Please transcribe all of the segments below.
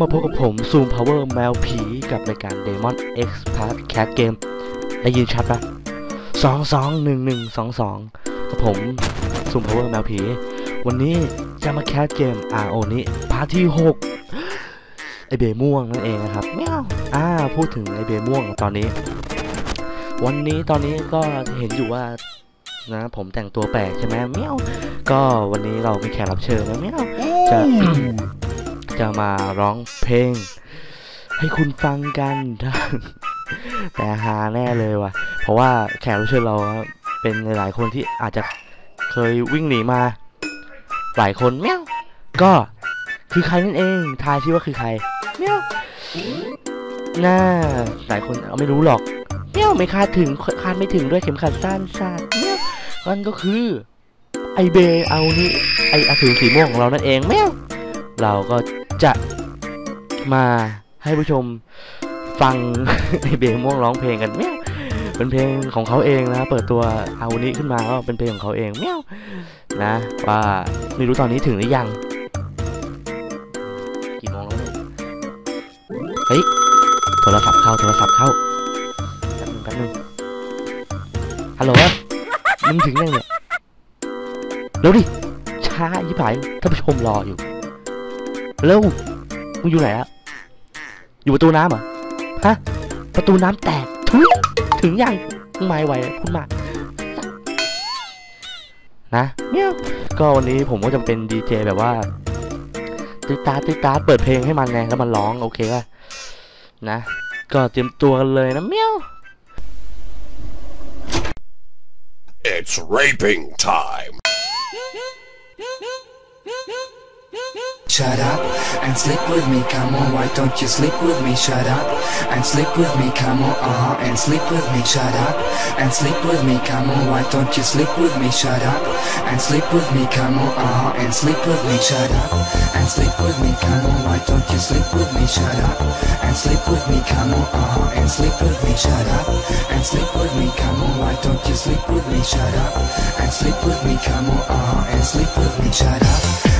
ก็มาพบกับผม Zoom Power แมวผีกับรายการ Demon X Part Cat Game ได้ยินชัดปะสองสองหนึ่งหนึ่งสองสองกับผม Zoom Power แมวผี วันนี้จะมาแคสเกม RO นี้พาร์ทที่6ไอเบม่วงนั่นเองนะครับแมวอ่าพูดถึงไอเบม่วงตอนนี้ วันนี้ตอนนี้ก็เห็นอยู่ว่านะผมแต่งตัวแปลกใช่ไหมแมวก็วันนี้เรามีแขกรับเชิญนะแมวจะ จะมาร้องเพลง ให้คุณฟังกัน แต่ฮาแน่เลยว่ะ เพราะว่าแขกรับเชิญเราเป็นหลายคนที่อาจจะเคยวิ่งหนีมา หลายคนเมี้ยวก็คือใครนั่นเองทายชื่อว่าคือใครเมี้ยวน่าหลายคนเอาไม่รู้หรอกเมี้ยวไม่คาดถึงคาดไม่ถึงด้วยเข็มขัดสั้นสาดเมี้ยวนั่นก็คือไอเบเอานี่ไออสูรสีม่วงของเรานั่นเองเมี้ยวเราก็ จะมาให้ผู้ชมฟังไอเบม่วงร้องเพลงกันเมี้ยวเป็นเพลงของเขาเองนะ เปิดตัวเอานี้ขึ้นมาก็เป็นเพลงของเขาเองเมี้ยวนะ ว่าไม่รู้ตอนนี้ถึงหรือยังกี่โมงแล้วเฮ้ยโทรศัพท์เข้าโทรศัพท์เข้าแป๊บนึงแป๊บนึงฮัลโหลมึงถึงยังเนี่ยเร็วดิช้ายี่ผายท่านผู้ชมรออยู่ เร็วมึงอยู่ไหนอะอยู่ประตูน้ำเหรอฮะประตูน้ำแตกทุยถึงยังมึงไม่ไหวพูดมากนะเนี่ยก็วันนี้ผมก็จะเป็นดีเจแบบว่าติตาติตาเปิดเพลงให้มันไงแล้วมันร้องโอเคป่ะนะ ก็เตรียมตัวกันเลยนะเมียว It's raping time. Shut up and sleep with me, come on, why don't you sleep with me? Shut up and sleep with me, come on, uh-huh, and sleep with me. Shut up and sleep with me, come on, why don't you sleep with me? Shut up and sleep with me, come on, uh-huh, and sleep with me. Shut up and sleep with me, come on, why don't you sleep with me? Shut up and sleep with me, come on, uh-huh, and sleep with me. Shut up and sleep with me, come on, why don't you sleep with me? Shut up and sleep with me, come on, uh-huh, and sleep with me. Shut up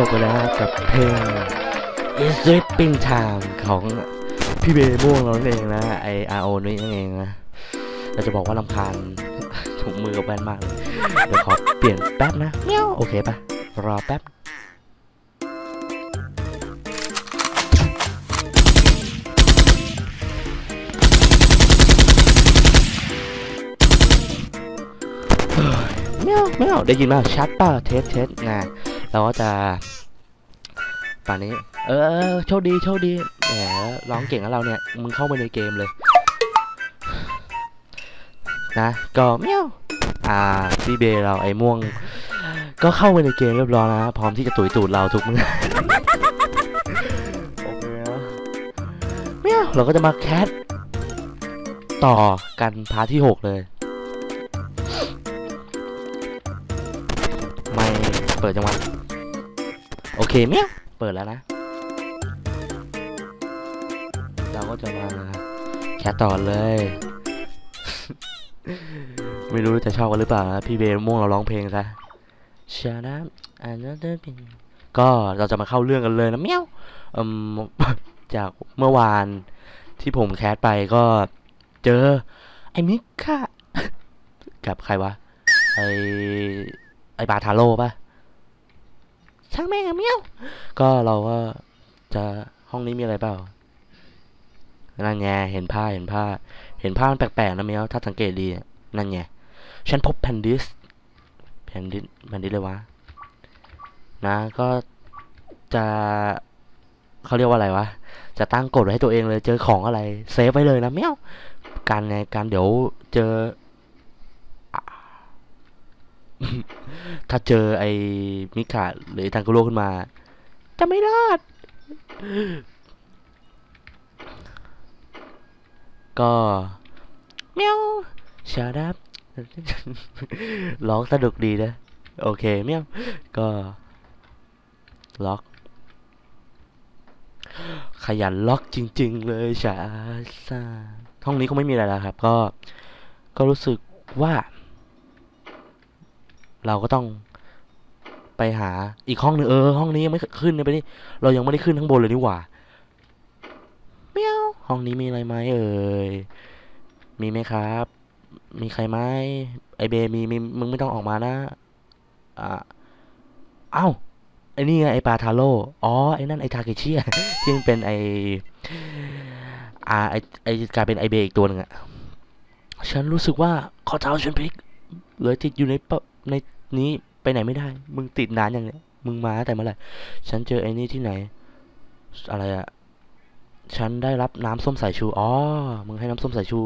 จบไปแล้วนะกับเพลง Is Sleeping Time ของพี่เบย์ม่วงเรานั่นเองนะไอ RO นี่นั่นเองนะเราจะบอกว่าลำคาญถุงมือกับแว่นมากเลยเดี๋ยวขอเปลี่ยนแป๊บนะเมียวโอเคปะรอแป๊บเมียวเมียวได้ยินมาชัดป่ะเทสเทสนะเราก็จะ ป่านนี้ เออโชคดีโชคดีแหมร้องเก่งกับเราเนี่ย มึงเข้าไปในเกมเลย นะก็เมี้ยวอ่าพี่เบเราไอ้ม่วง ก็เข้าไปในเกมเรียบร้อยนะพร้อมที่จะตุยตูดเราทุกเมื่อโอเคนะเมียวเราก็จะมาแคสต่อกันพาร์ทที่หกเลยไม่เปิดจังหวะโอเคเมี้ยว เปิดแล้วนะ เราก็จะมาแคสต่อเลย ไม่รู้จะชอบกันหรือเปล่านะพี่เบย์ม่วงเราร้องเพลงซะชาดาอันนั้นเป็นก็เราจะมาเข้าเรื่องกันเลยนะเมี้ยวอืมจากเมื่อวานที่ผมแคสไปก็เจอ ไอ้มิกค่ะกับใครวะไอไอบาทาโร่ปะ ช่างแม่งอะเมียว ก็เราก็จะห้องนี้มีอะไรเปล่านั่นไงเห็นผ้าเห็นผ้า เห็นผ้ามันแปลกๆนะเมียวถ้าสังเกตดีนั่นไงฉันพบแผ่นดิสแผ่นดิสแผ่นดิสเลยวะนะก็จะเขาเรียกว่าอะไรวะ จะตั้งกฎไว้ให้ตัวเองเลย เจอของอะไรเซฟไว้เลยนะเมียวการไงการเดี๋ยวเจอ ถ้าเจอไอ้มิกะหรือทังกุโรขึ้นมา จะไม่รอด ก็เมียวชาดับร้องสนุกดีนะ โอเคเมียวก็ ล็อก ขยันล็อกจริง ๆ เลยชาซาห้องนี้ก็ไม่มีอะไรแล้วครับ ก็ ก็รู้สึกว่า เราก็ต้องไปหาอีกห้องหนึ่งเออ ห้องนี้ยังไม่ขึ้นไปนี่เรายังไม่ได้ขึ้นข้างบนเลยนี่หว่าเมียวห้องนี้มีอะไรไหมเอ่ยมีไหมครับ มีใครไหมไอเบมีมีมึงไม่ต้องออกมานะอ่าเอ้าไอ้นี่ไงไอปาทาโร่อ๋อไอ้นั่นไอทาเกชิอะที่มันเป็นไออาไอไอกลายเป็นไอเบอีกตัวหนึ่งอะฉันรู้สึกว่าข้อเท้าฉันพลิกเลยติดอยู่ในปใน นี้ไปไหนไม่ได้ มึงติดนานอย่างเนี้ยมึงมาแต่เมื่อไหร่ฉันเจอไอ้นี่ที่ไหน อะไรอะฉันได้รับน้ำส้มสายชู อ๋อ มึงให้น้ำส้มสายชู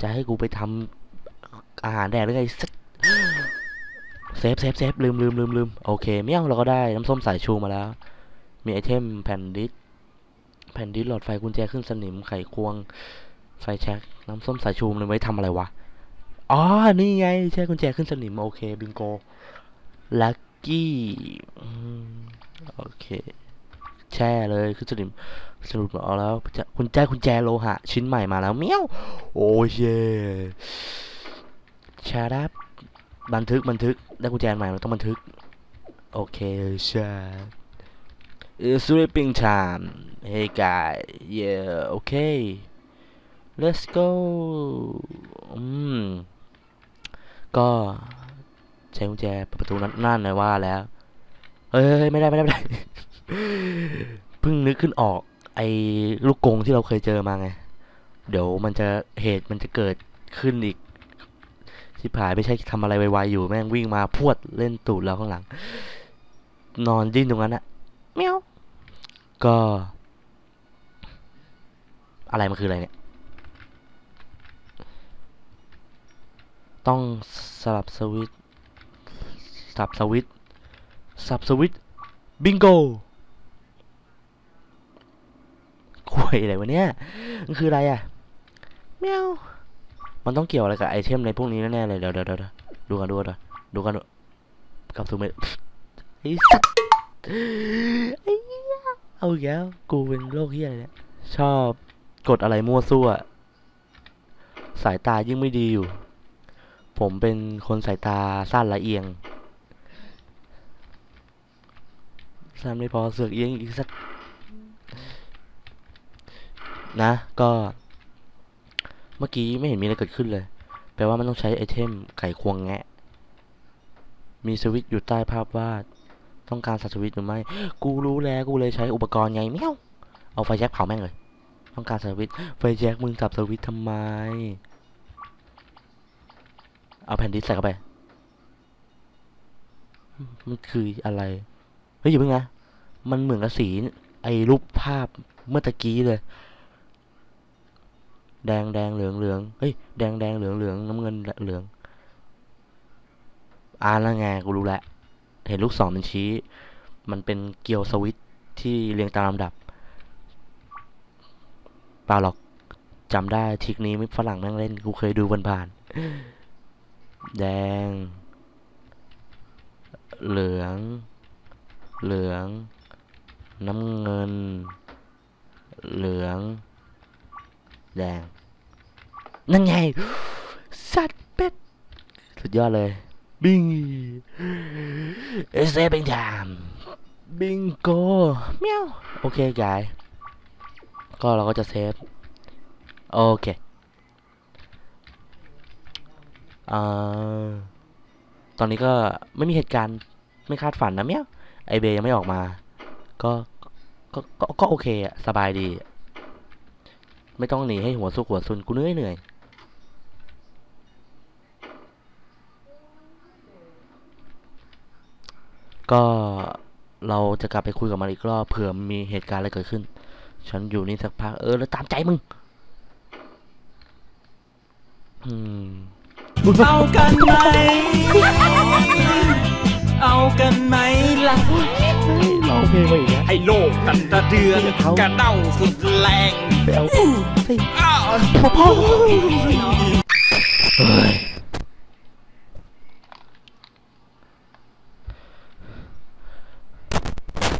จะให้กูไปทำอาหารแดกหรือไงเซฟเซฟเซฟลืมลืมลืมลืมโอเคเมี่ยวเราก็ได้น้ำส้มสายชูมาแล้ว มีไอเทมแผ่นดิสแผ่นดิสหลอดไฟกุญแจขึ้นสนิมไขควงไฟแช็กน้ำส้มสายชูมันไว้ทำอะไรวะ อ๋อ นี่ไง ใช่กุญแจขึ้นสนิม โอเคบิงโก ลัคกี้โอเค แช่เลยขึ้นสนิมสรุปเอาแล้วจะคุณแจกุญแจโลหะ ชิ้นใหม่มาแล้วเมี้ยว โอ้เย่ชาดับบันทึกบันทึกได้กุญแจใหม่เราต้องบันทึก โอเคชา It's sleeping time Hey guy Yeah okay Let's go อืม ก็ใช้กุญแจเปิดประตูนั้นนั่นเลยว่าแล้ว เฮ้ยไม่ได้ไม่ได้ไม่ได้เพิ่งนึกขึ้นออก ไอ้ลูกกงที่เราเคยเจอมาไง เดี๋ยวมันจะเหตุมันจะเกิดขึ้นอีกชิบหายไม่ใช่ทำอะไรไวๆอยู่แม่งวิ่งมาพวดเล่นตูดเราข้างหลัง นอนดิ้นตรงนั้นอะเมียวก็ อะไรมันคืออะไรเนี่ย ต้องสลับสวิตช์สับสวิตช์สับสวิตบิงโกคุยอะไรวะเนี่ย มันคืออะไรอะแมวมันต้องเกี่ยวอะไรกับไอเทมในพวกนี้แน่เลยเดี๋ยวเดี๋ยวดูกันดูกันดูกันกับซูเมทไอ้สัตว์ไอ้เหี้ยเอาอีกแล้วกูเป็นโรคเหี้ยอะไรเนี่ยชอบกดอะไรมั่วซั่ว สายตายิ่งไม่ดีอยู่ ผมเป็นคนสายตาสั้นละเอียง สั้นไม่พอเสือกเอียงอีกสัก นะ ก็ เมื่อกี้ไม่เห็นมีอะไรเกิดขึ้นเลย แปลว่ามันต้องใช้ไอเทมไขควงแงะ มีสวิตช์อยู่ใต้ภาพวาด ต้องการสับสวิตช์หรือไม่ กูรู้แล้วกูเลยใช้อุปกรณ์ไงเมียว เอาไฟแช็กเผาแม่งเลย ต้องการสับสวิตช์ไฟแช็กมึงสับสวิตช์ทำไม เอาแผ่นดิสใส่เข้าไป มันคืออะไร เฮ้ยอยู่เพิ่งนะ มันเหมือนกับสี ไอ้รูปภาพเมื่อตะกี้เลย แดงแดงเหลืองเหลืองเฮ้ย แดงแดงเหลืองเหลืองน้ำเงินเหลืองอ่านล้วไงกูรู้แล้วเห็นลูกศรมันชี้ มันเป็นเกียวสวิตที่เรียงตามลำดับเปล่าหรอกจำได้ทริกนี้ฝรั่งแม่งเล่น กูเคยดูผ่านๆ แดง เหลือง เหลือง น้ำเงิน เหลือง แดง นั่นไง สัตว์สุดยอดเลย บิงเอสเซบิงไทม์บิงโกเมียว โอเคกาย ก็เราก็จะเซฟ โอเค อ่าตอนนี้ก็ไม่มีเหตุการณ์ไม่คาดฝันนะเมียไอเบยังไม่ออกมา ก็ก็ก็ก็โอเคอะสบายดี ไม่ต้องหนีให้หัวซุกหัวซุนกูเหนื่อยเหนื่อยก็เราจะกลับไปคุยกับมันอีกรอบเผื่อมีเหตุการณ์อะไรเกิดขึ้น ฉันอยู่นี่สักพักเออแล้วตามใจมึง อืม เอากันไหม เอากันไหมล่ะร้องเพลงมาอีกแล้วให้โลกตันตะเดือนกระเด้าสุดแรงไปเอาสิอ้าวพ่อเฮ้ย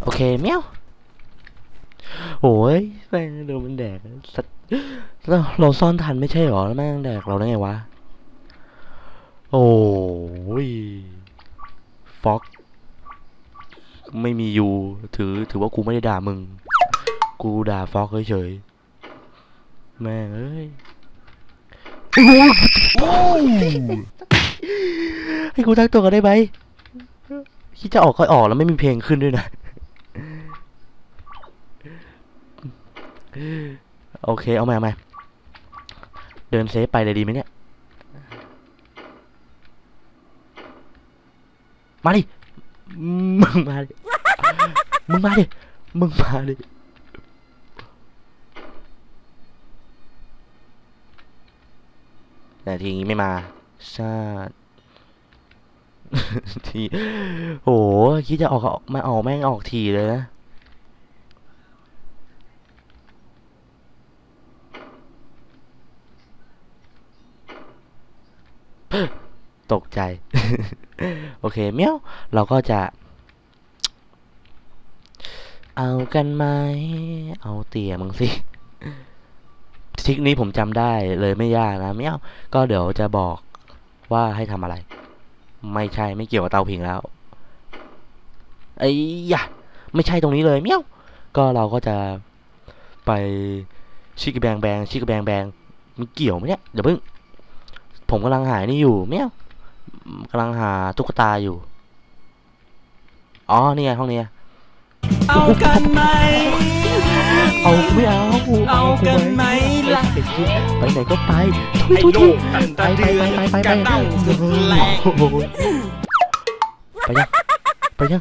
โอเคเมียวโอ้ยแม่งโดนมันแดกสัตว์เราเราซ่อนทันไม่ใช่หรอแล้วแม่งแดกเราได้ไงวะ โอ้ยฟ็อกไม่มียูถือถือว่ากูไม่ได้ด่ามึง กูด่าฟ็อกเฉยๆแม่งเอ้ยให้กูตั้งตัวกันได้ไหมคิดจะออกก็ออกแล้วไม่มีเพลงขึ้นด้วยนะ โอเค เอาใหม่เอาใหม่เดินเซฟไปเลยดีไหมเนี่ย มาดิมึงมาดิมึงมาดิมึงมาดิแต่ทีนี้ไม่มาชาติทีโหคิดจะออกก็ออกมาออกแม่งออกทีเลยนะ ตกใจ โอเคเมียว เราก็จะ เอากันไหม เอาเตี่ยมึงสิทิกนี้ผมจำได้เลยไม่ยากนะเมียว ก็เดี๋ยวจะบอกว่าให้ทำอะไร ไม่ใช่ไม่เกี่ยวกับเตาผิงแล้วไอ้ยะไม่ใช่ตรงนี้เลยเมียว ก็เราก็จะไปชิกแบงแบงชิกแบงแบงมีเกี่ยวไหมเนี่ยเดี๋ยวเพิ่งผมกำลังหายนี่อยู่เมียว กำลังหาตุ๊กตาอยู่ อ๋อ นี่ไงห้องนี้ เอากันไหม เอาไม่เอา เอากันไหมล่ะ ไปไหนก็ไปทุยให้ทุยโลทุยกตันไปตะไปเดือนไปไปกไประเด้าสุดแรงโอ้โหไปยังไปยัง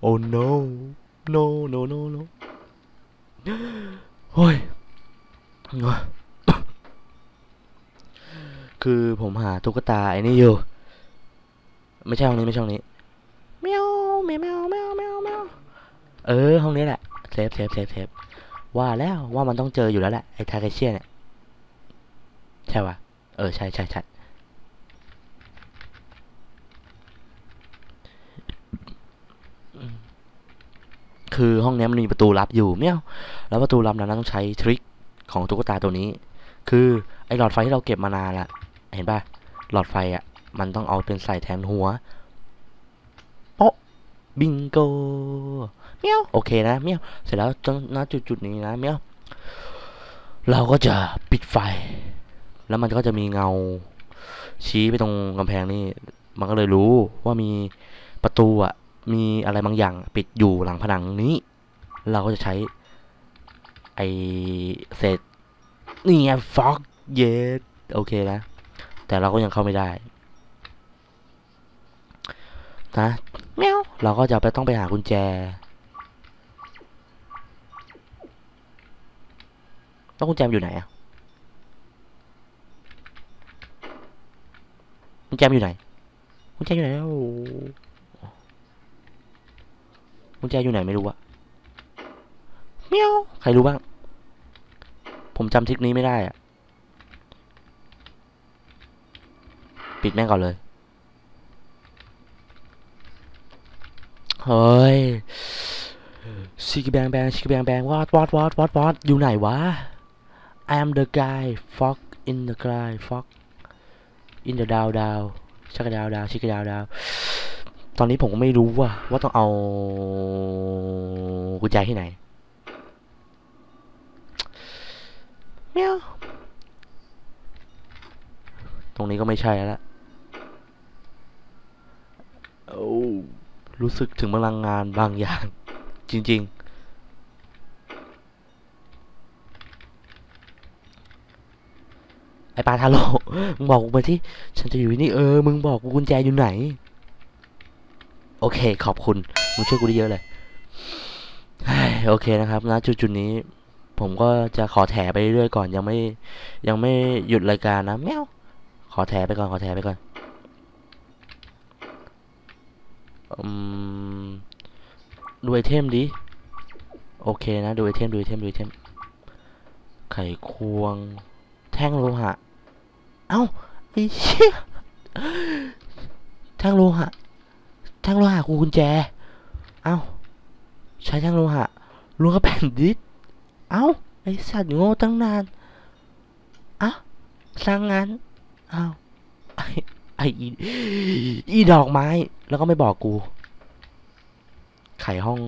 โอ้ no no no no no โอ้ย คือผมหาตุ๊กตาไอ้นี่อยู่ ไม่ใช่ห้องนี้ไม่ใช่ห้องนี้แมวแมวแมวแมวแมวแมวเออ ห้องนี้แหละเซฟเซฟเซฟเซฟว่าแล้วว่ามันต้องเจออยู่แล้วแหละไอ้ทาเกเชียเนี่ยใช่ปะเออ ใช่ใช่ใช่อืมคือห้องนี้มันมีประตูลับอยู่เมียวแล้วประตูลับนั้นต้องใช้ทริคของตุ๊กตาตัวนี้ คือไอ้หลอดไฟที่เราเก็บมานานละ เห็นป่ะ หลอดไฟอะ มันต้องเอาเป็นใส่แทนหัวโป๊ะบิงโกเมียวโอเคนะเมียวเสร็จแล้วตรงณจุดจุดๆนี้นะเมียวเราก็จะปิดไฟ แล้วมันก็จะมีเงา ชี้ไปตรงกำแพงนี่ มันก็เลยรู้ว่ามีประตูอะ มีอะไรบางอย่างปิดอยู่หลังผนังนี้ เราก็จะใช้ ไอเศษนี่ไงฟอกเยสโอเคนะ แต่เราก็ยังเข้าไม่ได้นะแมวเราก็จะไปต้องไปหากุญแจต้องกุญแจอยู่ไหนอะกุญแจอยู่ไหนกุญแจอยู่ไหนโอ้กุญแจอยู่ไหนไม่รู้อะเมียวใครรู้บ้าง ผมจำทริกนี้ไม่ได้อะ ปิดแม่งก่อนเลย เฮ้ยชิคแบงแบงชิคแบงแบงวอดวอดวอดวอดวอดอยู่ไหนวะ I am the guy fuck in the guy fuck อินเดอะดาวดาวชักกะดาวดาวชิกกะดาวดาวตอนนี้ผมก็ไม่รู้ว่าว่าต้องเอากุญแจที่ไหนเมียวตรงนี้ก็ไม่ใช่แล้วล่ะ โอ้รู้สึกถึงพลังงานบางอย่าง จริง ๆ ไอปลาทาโร่มึงบอกกูมาที่ฉันจะอยู่ที่นี่เออ มึงบอกกูกุญแจอยู่ไหน โอเค ขอบคุณ มึงช่วยกูได้เยอะเลยโอเคนะครับนะจุดจุดๆนี้ ผมก็จะขอแถไปเรื่อยๆก่อนยังไม่ยังไม่หยุดรายการนะแมวขอแถไปก่อนขอแถไปก่อนอืม ดูไอเทมดิ โอเคนะ ดูไอเทม ดูไอเทม ดูไอเทม ไขควง แท่งโลหะ เอ้าไอ้เชี่ยแท่งโลหะ แท่งโลหะกูกุญแจ เอ้า ใช้แท่งโลหะลวงกับแผ่นดิสเอ้า ไอสัตว์โง่ตั้งนานอ้าสร้างงานเอ้า ไอไออีอีดอกไม้ แล้วก็ไม่บอกกู ไขห้อง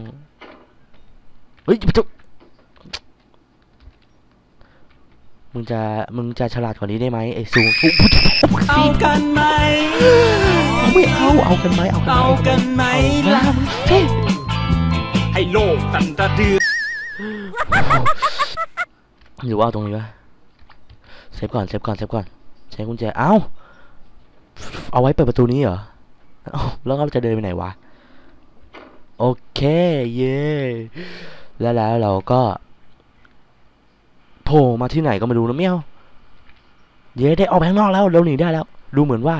เฮ้ยประตูมึงจะ มึงจะฉลาดกว่านี้ได้ไหมไอ้ซูเอากันไหมไม่เอา เอากันไหมเอากันไหมเอากันไหมเอาล่ะมึงสิให้โลกตันตะเดือนหรือว่าเอาตรงนี้วะเซฟก่อน เซฟก่อน เซฟก่อน ใช้กุญแจ เอ้า เอาไว้เปิดประตูนี้เหรอแล้วเราจะเดินไปไหนวะ โอเคเย่แล้วแล้วเราก็โผล่มาที่ไหนก็ไม่รู้นะเมียวเย่ได้ออกไปข้างนอกแล้วเราหนีได้แล้ว ดูเหมือนว่า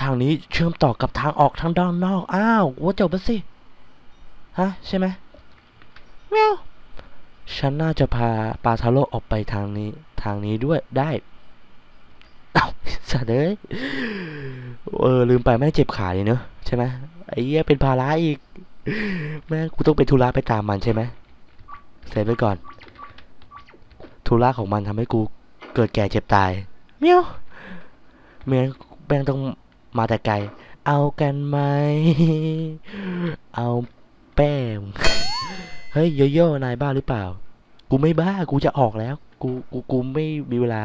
ทางนี้เชื่อมต่อกับทางออกทางด้านนอกอ้าวว่าจบแล้วสิฮะใช่ไหมเมียวฉันน่าจะพาปาทาโร่ออกไปทางนี้ ทางนี้ด้วยได้ เอ้าสัตว์เอ้ยเออลืมไปแม่เจ็บขาเลยเนอะใช่ไหมไอ้เหี้ยเป็นภาระอีก แม่กูต้องไปธุระไปตามมันใช่ไหมเสร็จไปก่อนธุระของมันทำให้กูเกิดแก่เจ็บตายเมียวเมียแม่งต้องมาแต่ไกล เอากันไหม เอาแป้ง เฮ้ยโยโย่นายบ้าหรือเปล่า กูไม่บ้า กูจะออกแล้ว กู กู กูไม่มีเวลา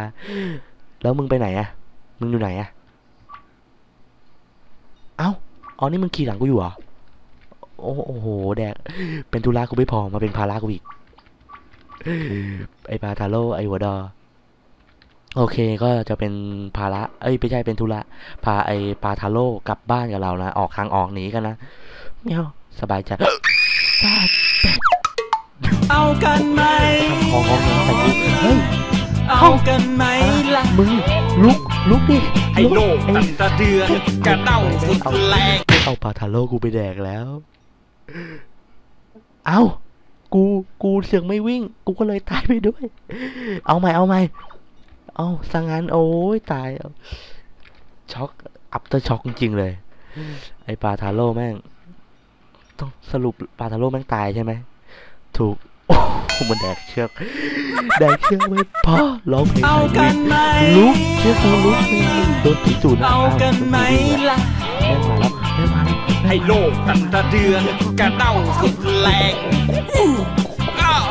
แล้วมึงไปไหนอะมึงอยู่ไหนอะเอ้าอ๋อนี่มึงขี่หลังกูอยู่เหรอโอ้โอ้โหแดกเป็นธุระกูไม่พอมาเป็นภาระกูอีกไอปาทาโร่ไอหัวดอโอเคก็จะเป็นภาระเอ้ยไม่ใช่เป็นธุระพาไอปาทาโร่กลับบ้านกับเรานะออกทางออกหนีกันนะเมียวสบายใจซาดเอากันไหมทำคอของน้องใส่กูเฮ้ยเอากันไหมล่ะ มึงลุกลุกดิให้โลกไอ้ตันตะเดือนกระเด้าสุดแรงเอาปลาทาโร่กูไปแดกแล้ว เอากูกูเสือกไม่วิ่ง กูก็เลยตายไปด้วย เอาใหม่เอาใหม่ เอาสังงานโอ้ยตายเอาช็อกอัปเตอร์ช็อกจริงๆเลย ไอปลาทาโร่แม่ง ต้องสรุปปลาทาโร่แม่งตายใช่ไหมถูกโอ้โห มันแดกเชือกแดกเชือกไม่พอร้องเพลงเอาใส่กัวิ่นงไหมลุกเชื่อกูลุกไม่ไม่โดนตีจูดนะเอากันไหมล่ะแม่งมาแล้วแม่งมาแล้วให้โลกตันตะเดือนกระเด้าสุดแรงอ้าว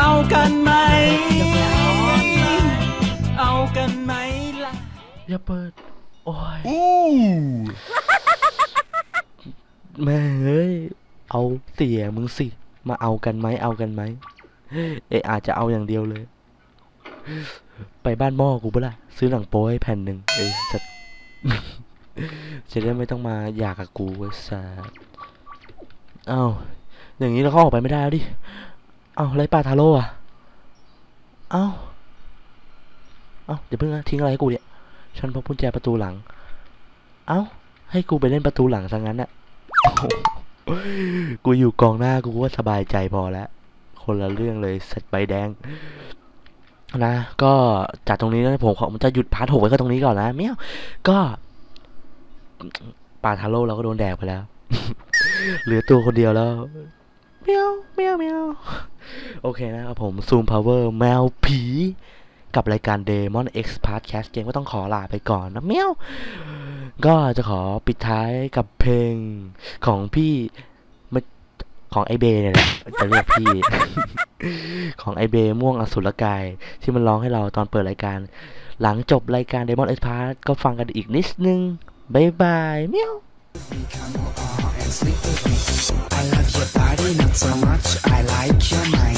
เอากันไหมเอากันไหมล่ะอย่าเปิด โอ้ยแม่เอ้ย เอาเสียมึงสิ มาเอากันไหมเอากันไหม เอะอาจจะเอาอย่างเดียวเลย ไปบ้านหม้อกูปะล่ะซื้อหนังโป๊ให้แผ่นหนึ่งเอ้ยสัตว์จะได้ไม่ต้องมาอยากกับกูไอ้สัสเอ้าอย่างนี้เราก็ออกไปไม่ได้แล้วดิ เอ้าไรปลาทาโร่อะเอ้า เอ้าเดี๋ยวเพิ่งนะทิ้งอะไรให้กูเนี่ยฉันพบกุญแจประตูหลัง เอ้า ให้กูไปเล่นประตูหลังซะงั้นน่ะ กูอยู่กองหน้ากูก็สบายใจพอแล้ว คนละเรื่องเลยสัตว์ใบแดง นะ ก็จากตรงนี้นะผมขอจะหยุดพาร์ทหกไว้ก็ตรงนี้ก่อนนะเมียวก็ปาทาโร่เราก็โดนแดกไปแล้ว เหลือตัวคนเดียวแล้วเมียวเมียวเมียวโอเคนะครับผมซูมพาวเวอร์แมวผี กับรายการ Demon X Podcast Game ก็ต้องขอลาไปก่อนนะเมียวก็จะขอปิดท้ายกับเพลงของพี่ของไอเบเนี่ยแหละจะเรียกพี่ ของไอเบม่วงอสุรกาย ที่มันร้องให้เราตอนเปิดรายการ หลังจบรายการ Demon X Podcast ก็ฟังกันอีกนิดนึงบายบายเมียว Come on, uh-huh, and sleep with. I love your body, not so much. I like your mind.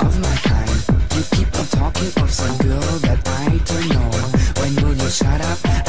of my kind. You keep on talking of some girl that I don't know. When will you shut up?